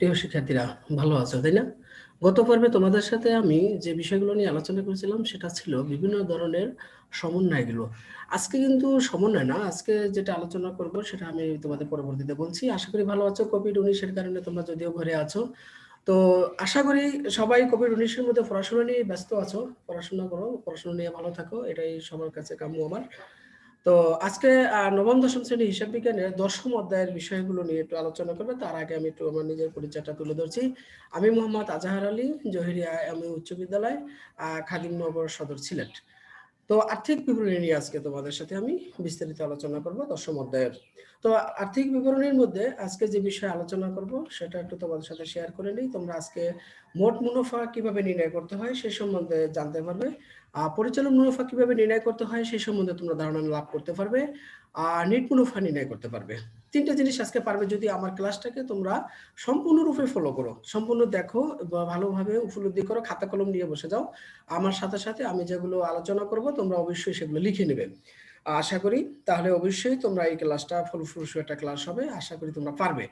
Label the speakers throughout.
Speaker 1: প্রিয় শিক্ষার্থীরা, ভালো আছো, তাই না? গত পর্বে তোমাদের সাথে আমি যে বিষয়গুলো নিয়ে আলোচনা করেছিলাম, সেটা ছিল বিভিন্ন ধরনের সমন্বয়গুলো। আজকে কিন্তু সমন্বয় না, আজকে যেটা আলোচনা করব সেটা আমি তোমাদের পরবর্তীতে বলছি। আশা করি ভালো আছো কোভিড উনিশের কারণে তোমরা যদিও ঘরে আছো। তো আশা করি সবাই কোভিড উনিশের মধ্যে পড়াশোনা নিয়ে ব্যস্ত আছো। পড়াশোনা করো, পড়াশোনা নিয়ে ভালো থাকো, এটাই সবার কাছে কাম্য আমার। তো আজকে নবম, দশম শ্রেণি হিসাব বিজ্ঞানের দশম অধ্যায়ের বিষয়গুলো নিয়ে একটু আলোচনা করবে। তার আগে আমি একটু আমার নিজের পরিচয়টা তুলে ধরছি। আমি মোহাম্মদ আজাহার আলী, জহিরিয়া আমি উচ্চ বিদ্যালয় খাদিমনগর সদর সিলেট। তো আর্থিক বিবরণী নিয়ে আজকে তোমাদের সাথে আমি বিস্তারিত আলোচনা করব দশম অধ্যায়ের। তো আর্থিক বিবরণীর মধ্যে আজকে যে বিষয়ে আলোচনা করব সেটা একটু তোমাদের সাথে শেয়ার করে নিই। তোমরা আজকে মোট মুনাফা কীভাবে নির্ণয় করতে হয় সে সম্বন্ধে জানতে পারবে। আর পরিচালন মুনাফা কীভাবে নির্ণয় করতে হয় সে সম্বন্ধে তোমরা ধারণা লাভ করতে পারবে। আর নিট মুনাফা নির্ণয় করতে পারবে। তিনটা জিনিস আজকে পারবে যদি আমার ক্লাসটাকে তোমরা সম্পূর্ণরূপে ফলো করো। সম্পূর্ণ দেখো ভালোভাবে উপলব্ধি করো, খাতা কলম নিয়ে বসে যাও। আমার সাথে সাথে আমি যেগুলো আলোচনা করব, তোমরা অবশ্যই সেগুলো লিখে নেবে। আশা করি তাহলে অবশ্যই তোমরা এই ক্লাসটা ফলপ্রসূ একটা ক্লাস হবে, আশা করি তোমরা পারবে।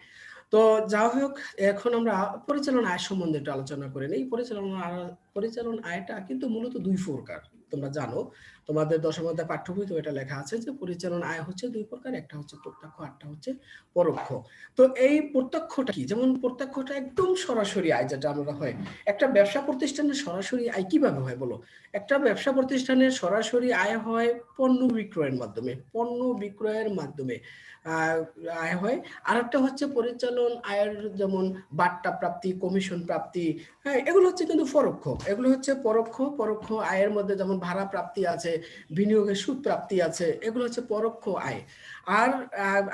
Speaker 1: তো যা হোক, এখন আমরা পরিচালন আয় সম্বন্ধে একটু আলোচনা করে নিই। পরিচালন পরিচালন আয়টা কিন্তু মূলত দুই প্রকার। তোমরা জানো, তোমাদের দশম অধ্যায় পাঠ্য বই তো এটা লেখা আছে যে পরিচালন আয় হচ্ছে দুই প্রকার, একটা হচ্ছে প্রত্যক্ষ আরটা হচ্ছে পরোক্ষ। তো এই প্রত্যক্ষটা কি? যেমন প্রত্যক্ষটা একদম সরাসরি আয় যেটা আমরা হয়, একটা ব্যবসা প্রতিষ্ঠানের সরাসরি আয় কীভাবে হয় বলো? একটা ব্যবসা প্রতিষ্ঠানের সরাসরি আয় হয় পণ্য বিক্রয়ের মাধ্যমে, পণ্য বিক্রয়ের মাধ্যমে আয় হয়। আর একটা হচ্ছে পরিচালন আয়ের যেমন বাট্টা প্রাপ্তি, কমিশন প্রাপ্তি হ্যাঁ এগুলো হচ্ছে কিন্তু পরোক্ষ। এগুলো হচ্ছে পরোক্ষ পরোক্ষ আয়ের মধ্যে যেমন ভাড়া প্রাপ্তি আছে, বিনিয়োগের সুদ প্রাপ্তি আছে, এগুলো হচ্ছে পরোক্ষ আয়। আর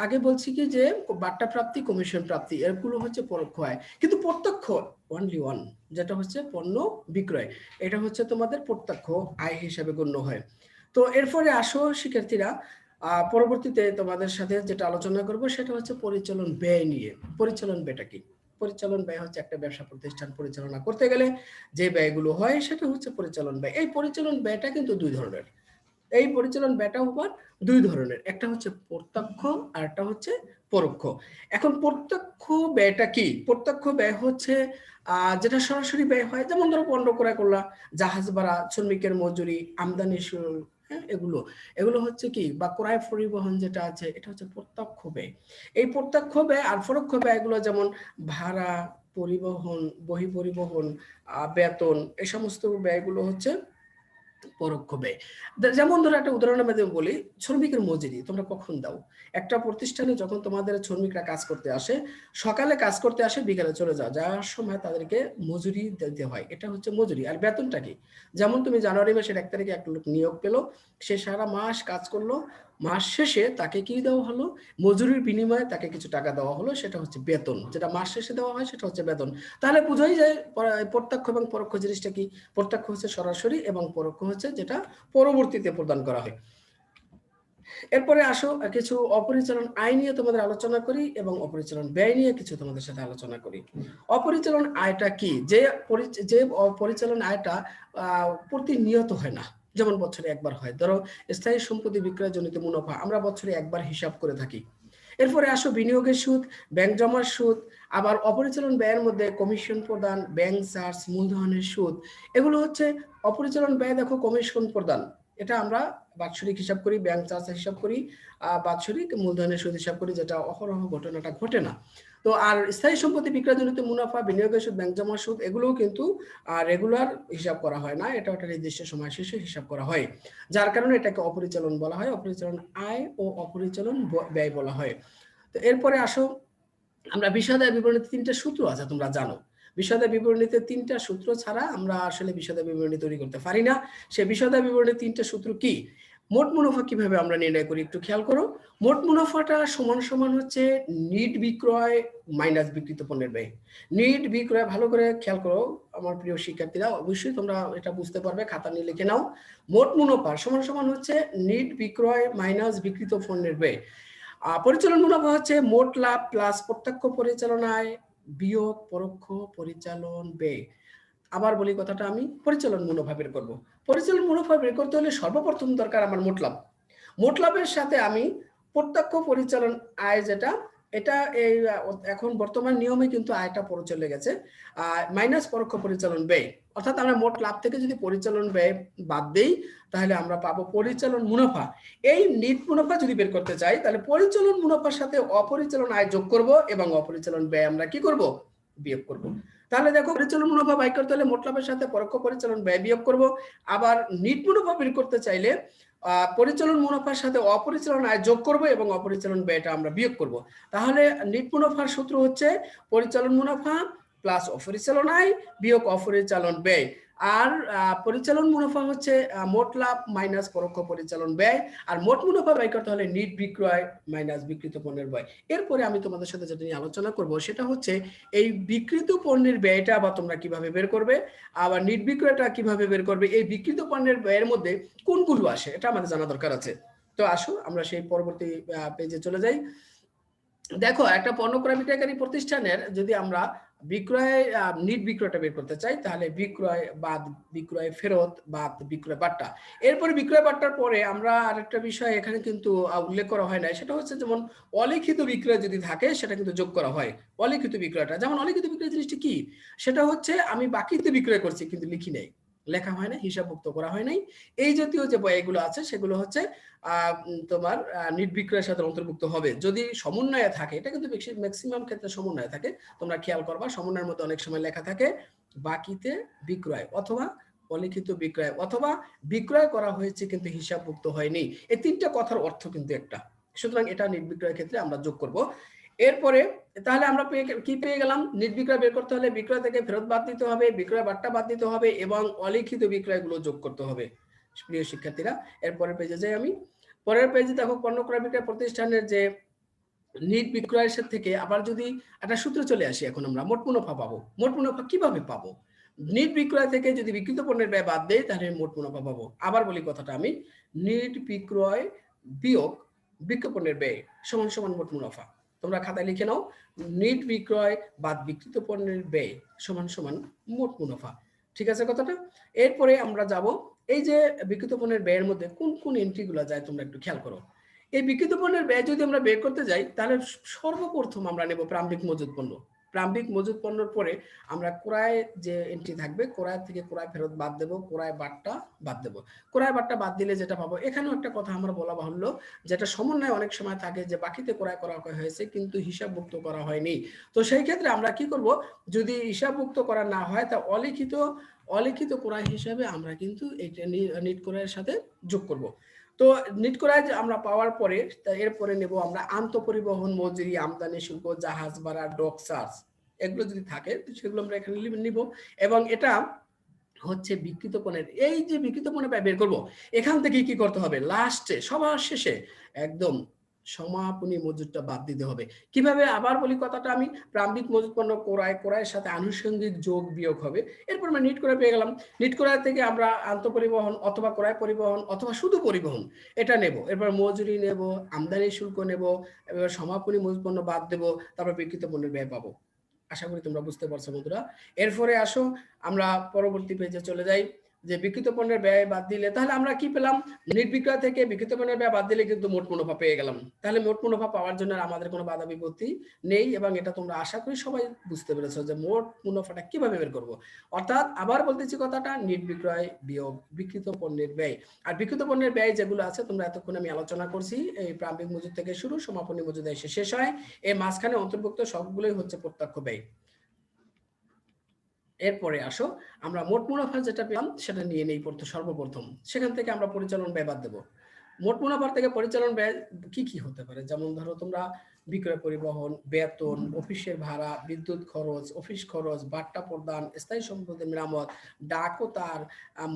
Speaker 1: আগে বলছি কি যে বাট্টা প্রাপ্তি, কমিশন প্রাপ্তি এগুলো হচ্ছে পরোক্ষ আয়। কিন্তু প্রত্যক্ষ অনলি ওয়ান যেটা হচ্ছে পণ্য বিক্রয়, এটা হচ্ছে তোমাদের প্রত্যক্ষ আয় হিসাবে গণ্য হয়। তো এরপরে আসো শিক্ষার্থীরা পরবর্তীতে তোমাদের সাথে যেটা আলোচনা করব, সেটা হচ্ছে পরিচালন ব্যয় নিয়ে। পরিচালন ব্যয়টা কি? পরিচালন ব্যয় হচ্ছে একটা ব্যবসা প্রতিষ্ঠান পরিচালনা করতে গেলে যে ব্যয়গুলো হয় সেটা হচ্ছে পরিচালন ব্যয়। এই পরিচালন ব্যয়টা কিন্তু দুই ধরনের। এই পরিচালন ব্যয়টা হবার দুই ধরনের, একটা হচ্ছে প্রত্যক্ষ আর একটা হচ্ছে পরোক্ষ। এখন প্রত্যক্ষ ব্যয়টা কি? প্রত্যক্ষ ব্যয় হচ্ছে যেটা সরাসরি ব্যয় হয়, যেমন ধরো পণ্য ক্রয় করলা, জাহাজ ভাড়া, শ্রমিকের মজুরি, আমদানি শুল্ক এগুলো। এগুলো হচ্ছে কি? বা ক্রয় পরিবহন যেটা আছে, এটা হচ্ছে প্রত্যক্ষ ব্যয় এই প্রত্যক্ষ ব্যয় আর পরোক্ষ ব্যয়গুলো যেমন ভাড়া, পরিবহন, বহি পরিবহন বেতন এই সমস্ত ব্যয়গুলো হচ্ছে পরোক্ষ ব্যয় যেমন ধরো একটা উদাহরণের মাধ্যমে বলি, শ্রমিকের মজুরি, তোমরা কখন দাও? একটা প্রতিষ্ঠানে যখন তোমাদের শ্রমিকরা কাজ করতে আসে, সকালে কাজ করতে আসে, বিকালে চলে যাও। যাওয়ার সময় তাদেরকে মজুরি দিতে হয়। এটা হচ্ছে মজুরি। আর বেতনটা কি? যেমন তুমি জানুয়ারি মাসের এক তারিখে একটা লোক নিয়োগ পেল, সে সারা মাস কাজ করল মাস শেষে তাকে কি দেওয়া হলো? মজুরির বিনিময়ে তাকে কিছু টাকা দেওয়া হলো, সেটা হচ্ছে বেতন। যেটা মাস শেষে দেওয়া হয়, সেটা হচ্ছে বেতন। তাহলে বুঝাই যায় প্রত্যক্ষ এবং পরোক্ষ জিনিসটা কি? প্রত্যক্ষ হচ্ছে সরাসরি এবং পরোক্ষ হচ্ছে যেটা পরবর্তীতে প্রদান করা হয়। এরপরে আসো, কিছু অপরিচালন আয় নিয়ে তোমাদের আলোচনা করি এবং অপরিচালন ব্যয় নিয়ে কিছু তোমাদের সাথে আলোচনা করি। অপরিচালন আয়টা কি? যে যে পরিচালন আয়টা প্রতিনিয়ত হয় না। যেমন বছরে একবার হয়। ধরো, স্থায়ী সম্পত্তি বিক্রয় জনিত মুনাফা। আমরা বছরে একবার হিসাব করে থাকি। এরপরে আসো বিনিয়োগের সুদ, ব্যাংক জমার সুদ, আবার অপরিচালন ব্যয়ের মধ্যে কমিশন প্রদান ব্যাংক চার্জ মূলধনের সুদ। এগুলো হচ্ছে অপরিচালন ব্যয় দেখো কমিশন প্রদান। এটা আমরা বাৎসরিক হিসাব করি ব্যাংক চার্জ হিসাব করি বাৎসরিক মূলধনের সুদ হিসাব করি যেটা অহরহ ঘটনাটা ঘটে না। তো আর স্থায়ী সম্পত্তি বিক্রয়জনিত মুনাফা, বিনিয়োগের সুদ ব্যাংক জমা সুদ, এগুলোও কিন্তু রেগুলার হিসাব করা হয় না, এটা একটা নির্দিষ্ট সময় শেষে হিসাব করা হয়। যার কারণে এটাকে অপরিচালন বলা হয়, অপরিচালন আয় ও অপরিচালন ব্যয় বলা হয়। তো এরপরে আসো, আমরা বিষাদায় বিবরণীতে তিনটা সূত্র আছে, তোমরা জানো। বিশদা বিবরণীতে তিনটা সূত্র ছাড়া আমরা আসলে বিশদা বিবরণী তৈরি করতে পারি না। সে বিশদা বিবরণীর তিনটা সূত্র কি? মোট মুনাফা কীভাবে আমরা নির্ণয় করি একটু খেয়াল করো। মোট মুনাফাটা সমান সমান হচ্ছে নিট বিক্রয় মাইনাস বিকৃত পণ্যের ব্যয়। নিট বিক্রয় ভালো করে খেয়াল করো, আমার প্রিয় শিক্ষার্থীরা, অবশ্যই তোমরা এটা বুঝতে পারবে, খাতা নিয়ে লিখে নাও। মোট মুনাফা সমান সমান হচ্ছে নিট বিক্রয় মাইনাস বিকৃত পণ্যের ব্যয়। পরিচালন মুনাফা হচ্ছে মোট লাভ প্লাস প্রত্যক্ষ পরিচালনায় বিয়োগ, পরোক্ষ, পরিচালন, ব্যয়। আবার বলি কথাটা আমি, পরিচালন মুনাফা বের করব পরিচালন মুনাফা বের করতে হলে সর্বপ্রথম দরকার আমার মোট লাভ। মোট লাভের সাথে আমি প্রত্যক্ষ পরিচালন আয় যেটা, এটা এই, এখন বর্তমান নিয়মে কিন্তু আয়টা পড়ে চলে গেছে মাইনাস পরোক্ষ পরিচালন ব্যয়। অর্থাৎ আমরা মোট লাভ থেকে যদি পরিচালন ব্যয় বাদ দিই, তাহলে আমরা পাবো পরিচালন মুনাফা। এই নিট মুনাফা যদি বের করতে চাই, তাহলে পরিচালন মুনাফার সাথে অপরিচালন আয় যোগ করব এবং অপরিচালন ব্যয় আমরা কি করব? বিয়োগ করব। তাহলে দেখো, পরিচালন মুনাফা বাই করতে হলে মোট লাভের সাথে পরোক্ষ পরিচালন ব্যয় বিয়োগ করব। আবার নিট মুনাফা বের করতে চাইলে পরিচালন মুনাফার সাথে অপরিচালন আয় যোগ করব এবং অপরিচালন ব্যয়টা আমরা বিয়োগ করব। তাহলে নিট মুনাফার সূত্র হচ্ছে, পরিচালন মুনাফা প্লাস অপরিচালন আয় বিয়োগ অপরিচালন ব্যয়। আর পরিচালন মুনাফা হচ্ছে মোট লাভ মাইনাস পরোক্ষ পরিচালন ব্যয়। আর মোট মুনাফা ব্যয় করতে হলে নিট বিক্রয় মাইনাস বিকৃত পণ্যের ব্যয়। এরপরে আমি তোমাদের সাথে যেটা নিয়ে আলোচনা করব, সেটা হচ্ছে এই বিকৃত পণ্যের ব্যয়টা বা তোমরা কীভাবে বের করবে? আবার নিট বিক্রয়টা কীভাবে বের করবে? এই বিকৃত পণ্যের ব্যয়ের মধ্যে কোনগুলো আসে? এটা আমাদের জানা দরকার আছে। তো আসো, আমরা সেই পরবর্তী পেজে চলে যাই। দেখো, একটা পণ্য ক্রয় বিক্রয়কারী প্রতিষ্ঠানের যদি আমরা বিক্রয় নিট বিক্রয়টা বের করতে চাই, তাহলে বিক্রয় বাদ বিক্রয় ফেরত, বাদ বিক্রয় বাট্টা। এরপরে বিক্রয় বাট্টার পরে আমরা আরেকটা বিষয় এখানে কিন্তু উল্লেখ করা হয় না সেটা হচ্ছে যেমন অলিখিত বিক্রয় যদি থাকে, সেটা কিন্তু যোগ করা হয়, অলিখিত বিক্রয়টা। যেমন অলিখিত বিক্রয় জিনিসটি কি? সেটা হচ্ছে আমি বাকিতে বিক্রয় করছি, কিন্তু লিখি নেই। লেখা হয় না হিসাবভুক্ত করা হয় নাই। এই জাতীয় যে বইগুলো আছে, সেগুলো হচ্ছে তোমার নির্বিক্রয়ের সাথে অন্তর্ভুক্ত হবে। যদি সমন্বয়ে থাকে, এটা কিন্তু ম্যাক্সিমাম ক্ষেত্রে সমন্বয়ে থাকে। তোমরা খেয়াল করবা, সমন্বয়ের মধ্যে অনেক সময় লেখা থাকে, বাকিতে বিক্রয় অথবা অলিখিত বিক্রয় অথবা বিক্রয় করা হয়েছে কিন্তু হিসাবভুক্ত হয়নি। এই তিনটা কথার অর্থ কিন্তু একটা। সুতরাং এটা নির্বিক্রয়ের ক্ষেত্রে আমরা যোগ করব। এরপরে তাহলে আমরা পেয়ে কি পেয়ে গেলাম? নির্বিক্রয় বের করতে হলে বিক্রয় থেকে ফেরত বাদ দিতে হবে, বিক্রয় বার্তা বাদ দিতে হবে এবং অলিখিত বিক্রয়গুলো যোগ করতে হবে। প্রিয় শিক্ষার্থীরা এরপরের পেজে যাই আমি। পরের পেজে দেখো পণ্য ক্রয় বিক্রয় প্রতিষ্ঠানের যে নিট বিক্রয়ের থেকে আবার যদি একটা সূত্র চলে আসি, এখন আমরা মোট মুনাফা পাবো। মোট মুনাফা কীভাবে পাবো? নিট বিক্রয় থেকে যদি বিকৃত পণ্যের ব্যয় বাদ দেয় তাহলে মোট মুনাফা পাবো। আবার বলি কথাটা আমি নিট বিক্রয় বিয়োগ বিজ্ঞাপনের ব্যয় সমান সমান মোট মুনাফা। তোমরা খাতায় লিখে নাও, নিট বিক্রয় বা বিকৃত পণ্যের ব্যয় সমান সমান মোট মুনাফা। ঠিক আছে কথাটা? এরপরে আমরা যাব, এই যে বিকৃত পণ্যের ব্যয়ের মধ্যে কোন কোন এন্ট্রিগুলো যায় তোমরা একটু খেয়াল করো। এই বিকৃত পণ্যের ব্যয় যদি আমরা বের করতে যাই, তাহলে সর্বপ্রথম আমরা নেব প্রাম্ভিক মজুত পণ্য। প্রাম্বিক মজুদ পণ্যর পরে আমরা ক্রয় যে এন্ট্রি থাকবে, ক্রয় থেকে ক্রয় ফেরত বাদ দেবো, ক্রয় বাটটা বাদ দেবো। ক্রয় বাটটা বাদ দিলে যেটা পাবো, এখানেও একটা কথা আমরা বলা বাহুল্য, যেটা সমন্বয় অনেক সময় থাকে যে বাকিতে ক্রয় করা হয়েছে, কিন্তু হিসাবভুক্ত করা হয়নি। তো সেই ক্ষেত্রে আমরা কি করব, যদি হিসাবভুক্ত করা না হয়, তা অলিখিত অলিখিত ক্রয় হিসাবে আমরা কিন্তু এটা নিট ক্রয়ের সাথে যোগ করব। তো নিট করায় আমরা পাওয়ার পরে এরপরে নেব আমরা আন্তঃপরিবহন, মজুরি, আমদানি, শুল্ক, জাহাজ ভাড়া ডক চার্জ। এগুলো যদি থাকে সেগুলো আমরা এখানে নিব। এবং এটা হচ্ছে বিকৃত পণ্যের, এই যে বিকৃত পণ্য বের করব, এখান থেকে কি করতে হবে? লাস্টে, সবার শেষে, একদম সমাপনী মজুরটা বাদ দিতে হবে। কীভাবে আবার বলি কথাটা আমি? প্রাম্বিক মজুদ পণ্য কোরায় কোরায়ের সাথে আনুষঙ্গিক যোগ বিয়োগ হবে। এরপর আমরা নিট করে পেয়ে গেলাম। নিট করায় থেকে আমরা আন্ত পরিবহন অথবা ক্রয় পরিবহন অথবা শুধু পরিবহন এটা নেব। এরপর মজুরি নেব, আমদানি শুল্ক নেব, এবার সমাপনী মজুদ পণ্য বাদ দেবো, তারপর বিকৃত পণ্যের ব্যয় পাবো। আশা করি তোমরা বুঝতে পারছ বন্ধুরা। এরপরে আসো, আমরা পরবর্তী পেজে চলে যাই। যে বিকৃত পণ্যের ব্যয় বাদ দিলে, তাহলে আমরা কি পেলাম? নির্বিক্রয় থেকে বিকৃত পণ্যের ব্যয় বাদ দিলে কিন্তু মোট মুনাফা পেয়ে গেলাম। তাহলে মোট মুনাফা পাওয়ার জন্য আমাদের কোনো বাধা বিপত্তি নেই এবং এটা তোমরা আশা করি সবাই বুঝতে পেরেছ যে মোট মুনাফাটা কীভাবে বের করব। অর্থাৎ আবার বলতেছি কথাটা, নির্বিক্রয় বিয়োগ বিকৃত পণ্যের ব্যয়। আর বিকৃত পণ্যের ব্যয় যেগুলো আছে, তোমরা এতক্ষণ আমি আলোচনা করছি। এই প্রাম্বিক মজুদ থেকে শুরু, সমাপনী মজুদ এসে শেষ হয়। এই মাঝখানে অন্তর্ভুক্ত সবগুলোই হচ্ছে প্রত্যক্ষ ব্যয়। এরপরে আসো, আমরা মোট মুনাফা যেটা পেলাম সেটা নিয়ে নেই পড়তে সর্বপ্রথম। সেখান থেকে আমরা পরিচালন ব্যয় বাদ দেবো। মোট মুনাফার থেকে পরিচালন ব্যয় কি কি হতে পারে? যেমন ধরো তোমরা বিক্রয় পরিবহন, বেতন, অফিসের ভাড়া, বিদ্যুৎ খরচ, অফিস খরচ বাট্টা প্রদান, স্থায়ী সম্পদের মেরামত, ডাক ও তার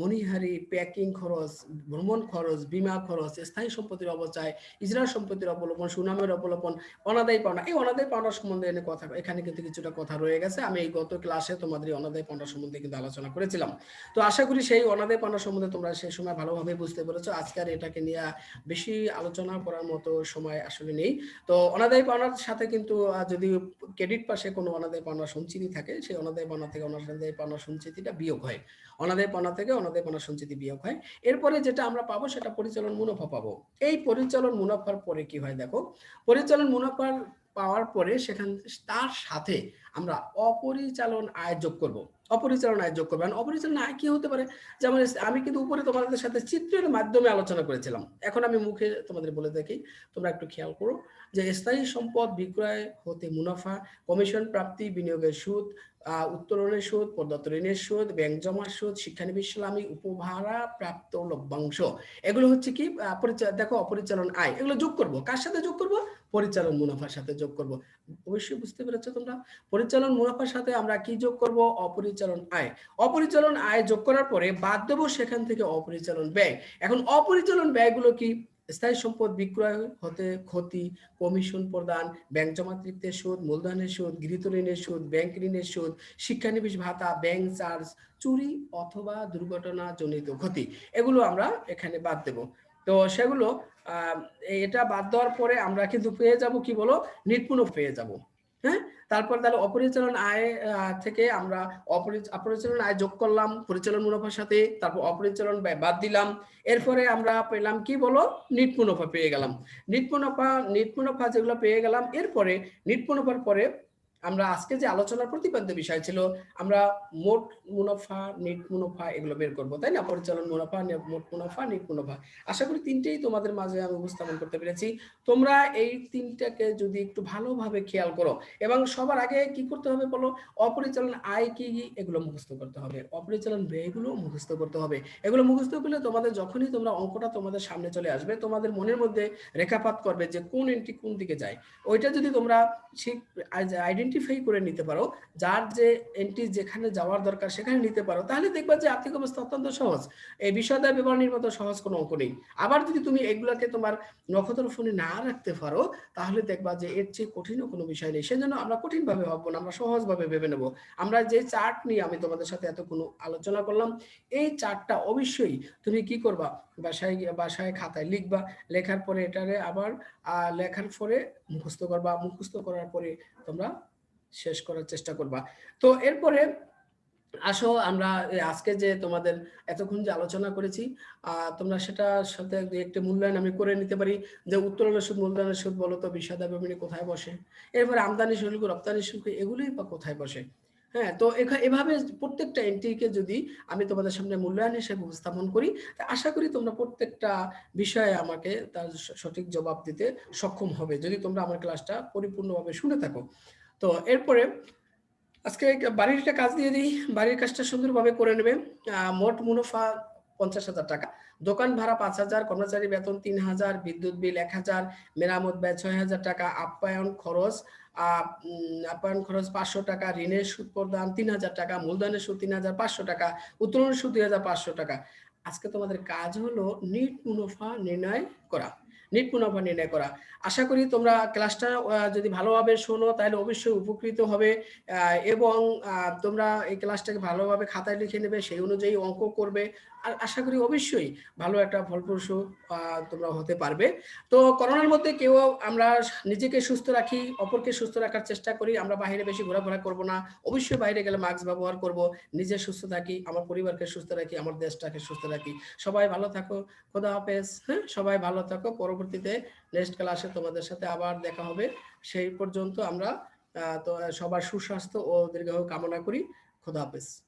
Speaker 1: মনিহারি, প্যাকিং খরচ, ভ্রমণ খরচ, বিমা খরচ, স্থায়ী সম্পত্তির অবচয় ইজরা সম্পত্তির অবলম্বন, সুনামের অবলম্বন, অনাদায় পাওনা, এই অনাদায় পাওনা সম্বন্ধে এনে কথা এখানে কিন্তু কিছুটা কথা রয়ে গেছে। আমি এই গত ক্লাসে তোমাদের অনাদায় পাওনা সম্বন্ধে কিন্তু আলোচনা করেছিলাম। তো আশা করি সেই অনাদায় পাওনা সম্বন্ধে তোমরা সেই সময় ভালোভাবে বুঝতে পেরেছ। আজকে এটাকে নিয়ে বেশি আলোচনা করার মতো সময় আসলে নেই। তো অনাদায় অনাদায় পাওনার সাথে কিন্তু যদি ক্রেডিট পাশে কোনো অনাদায় পাওনা সঞ্চিতি থাকে, সেই অনাদায় পাওনা থেকে অনাদায় পাওনা সঞ্চিতিটা বিয়োগ হয়। অনাদায় পাওনা থেকে অনাদায় পাওনা সঞ্চিতি বিয়োগ হয়। এরপরে যেটা আমরা পাবো, সেটা পরিচালন মুনাফা পাবো। এই পরিচালন মুনাফার পরে কি হয় দেখো, পরিচালন মুনাফার পাওয়ার পরে সেখান, তার সাথে আমরা অপরিচালন আয় যোগ করব। অপরিচালন আয় যোগ করবেন আর অপরিচালন কি হতে পারে? যেমন আমি কিন্তু উপরে তোমাদের সাথে চিত্রের মাধ্যমে আলোচনা করেছিলাম। এখন আমি মুখে তোমাদের বলে দেখি, তোমরা একটু খেয়াল করো যে স্থায়ী সম্পদ বিক্রয় হতে মুনাফা, কমিশন প্রাপ্তি, বিনিয়োগের সুদ উত্তোলনের সুদ, প্রদত্ত ঋণের সুদ, ব্যাংক জমার সুদ শিক্ষানবিশ ইসলামী উপভাড়া প্রাপ্ত লভ্যাংশ। এগুলো হচ্ছে কি? দেখো, অপরিচালন আয়। এগুলো যোগ করব। কার সাথে যোগ করব? পরিচালন মুনাফার সাথে যোগ করব। অবশ্যই বুঝতে পেরেছ তোমরা? পরিচালন মুনাফার সাথে আমরা কি যোগ করব? অপরিচালন আয়। অপরিচালন আয় যোগ করার পরে বাদ দেবো সেখান থেকে অপরিচালন ব্যয়। এখন অপরিচালন ব্যয়গুলো কি? স্থায়ী সম্পদ বিক্রয় হতে ক্ষতি কমিশন প্রদান ব্যাংক জমাতৃত্বের সুদ, মূলধনের সুদ, গৃহীত ঋণের সুদ ব্যাংক ঋণের সুদ, শিক্ষানিবিশ ভাতা ব্যাংক চার্জ চুরি অথবা দুর্ঘটনা জনিত ক্ষতি, এগুলো আমরা এখানে বাদ দেব। তো সেগুলো এটা বাদ দেওয়ার পরে আমরা কিন্তু পেয়ে যাব কি বলো? নিটপুণ পেয়ে যাব। হ্যাঁ? তারপর তাহলে অপরিচালন আয় থেকে আমরা অপরি- অপরিচালন আয় যোগ করলাম, পরিচালন মুনাফার সাথে, তারপর অপরিচালন ব্যয় বাদ দিলাম। এরপরে আমরা পেলাম কি বলো? নিট মুনাফা পেয়ে গেলাম। নিট মুনাফা নিট মুনাফা যেগুলো পেয়ে গেলাম, এরপরে, নিট মুনাফার পরে আমরা আজকে যে আলোচনার প্রতিপাদ্য বিষয় ছিল, আমরা মোট মুনাফা, নিট মুনাফা এগুলো বের করব, তাই না? পরিচালন মুনাফা মোট মুনাফা, নিট মুনাফা। আশা করি তিনটেই তোমাদের মাঝে আমি উপস্থাপন করতে পেরেছি। তোমরা এই তিনটাকে যদি একটু ভালোভাবে খেয়াল করো, এবং সবার আগে কি করতে হবে বলো? অপরিচালন আয় কি এগুলো মুখস্থ করতে হবে। অপরিচালন ব্যয়গুলো মুখস্থ করতে হবে। এগুলো মুখস্থ করলে তোমাদের যখনই তোমরা অঙ্কটা তোমাদের সামনে চলে আসবে, তোমাদের মনের মধ্যে রেখাপাত করবে যে কোন এন্ট্রি কোন দিকে যায়। ওইটা যদি তোমরা ঠিক আইডেন্টিফাই করে নিতে পারো। যার যে এন্ট্রি যেখানে যাওয়ার দরকার সেখানে নিতে পারো। তাহলে দেখবা যে আর্থিক অবস্থা অত্যন্ত সহজ। এই বিষয়দায় বিবরণীর মতো সহজ কোনো অঙ্ক নেই। আবার যদি তুমি এগুলাকে তোমার নক্ষত্র ফোনে না রাখতে পারো, তাহলে দেখবা যে এর চেয়ে কঠিনও কোনো বিষয় নেই। সেজন্য আমরা কঠিন ভাবে ভাববো না, আমরা সহজ ভাবে নেব। আমরা যে চার্ট নিয়ে আমি তোমাদের সাথে এত কোনো আলোচনা করলাম, এই চার্টটা অবশ্যই তুমি কি করবা? বাসায় বাসায় খাতায় লিখবা, লেখার পরে এটারে আবার লেখার পরে মুখস্থ করবা। মুখস্থ করার পরে তোমরা শেষ করার চেষ্টা করবা। তো এরপরে আসো, আমরা আজকে যে তোমাদের এতক্ষণ যে আলোচনা করেছি তোমরা সেটার সাথে একটি মূল্যায়ন আমি করে নিতে পারি, যে উত্তোলনের সুদ মূলধনের সুদ, বলো তো বিষাদা বিপণী কোথায় বসে? এরপরে আমদানি শুল্ক, রপ্তানি শুল্ক, এগুলোই বা কোথায় বসে? হ্যাঁ তো এভাবে প্রত্যেকটা এন্ট্রিকে যদি আমি তোমাদের সামনে মূল্যায়ন হিসেবে উপস্থাপন করি আশা করি তোমরা প্রত্যেকটা বিষয়ে আমাকে তার সঠিক জবাব দিতে সক্ষম হবে। যদি তোমরা আমার ক্লাসটা পরিপূর্ণভাবে শুনে থাকো। তো এরপরে আজকে বাড়ির একটা কাজ দিয়ে দিই। বাড়ির কাজটা সুন্দরভাবে করে নেবে মোট মুনাফা পঞ্চাশ হাজার টাকা। দোকান ভাড়া পাঁচ হাজার, কর্মচারী বেতন তিন হাজার, বিদ্যুৎ বিল এক হাজার, মেরামত ব্যয় ছয় হাজার টাকা, আপ্যায়ন খরচ আপ্যায়ন খরচ পাঁচশো টাকা, ঋণের সুদ প্রদান তিন হাজার টাকা, মূলধনের সুদ তিন হাজার পাঁচশো টাকা, উত্তোলনের সুদ দুই হাজার পাঁচশো টাকা। আজকে তোমাদের কাজ হলো নিট মুনাফা নির্ণয় করা। নিট নির্ণয় করা। আশা করি তোমরা ক্লাসটা যদি ভালোভাবে শোনো, তাহলে অবশ্যই উপকৃত হবে এবং তোমরা এই ক্লাসটাকে ভালোভাবে খাতায় লিখে নেবে, সেই অনুযায়ী অঙ্ক করবে। আশা করি অবশ্যই ভালো একটা ফলপ্রসূ তোমরা হতে পারবে। তো করোনার মধ্যে কেউ আমরা নিজেকে সুস্থ রাখি, অপরকে সুস্থ রাখার চেষ্টা করি, আমরা বাইরে বেশি ঘোরাফেরা করব না। অবশ্যই বাইরে গেলে মাস্ক ব্যবহার করব, নিজে সুস্থ থাকি, আমার পরিবারকে সুস্থ রাখি, আমার দেশটাকে সুস্থ রাখি। সবাই ভালো থাকো, খোদা হাফেজ হ্যাঁ? সবাই ভালো থাকো, পরবর্তীতে নেক্সট ক্লাসে তোমাদের সাথে আবার দেখা হবে। সেই পর্যন্ত আমরা তো, সবার সুস্বাস্থ্য ও দীর্ঘ কামনা করি, খোদা হাফেজ।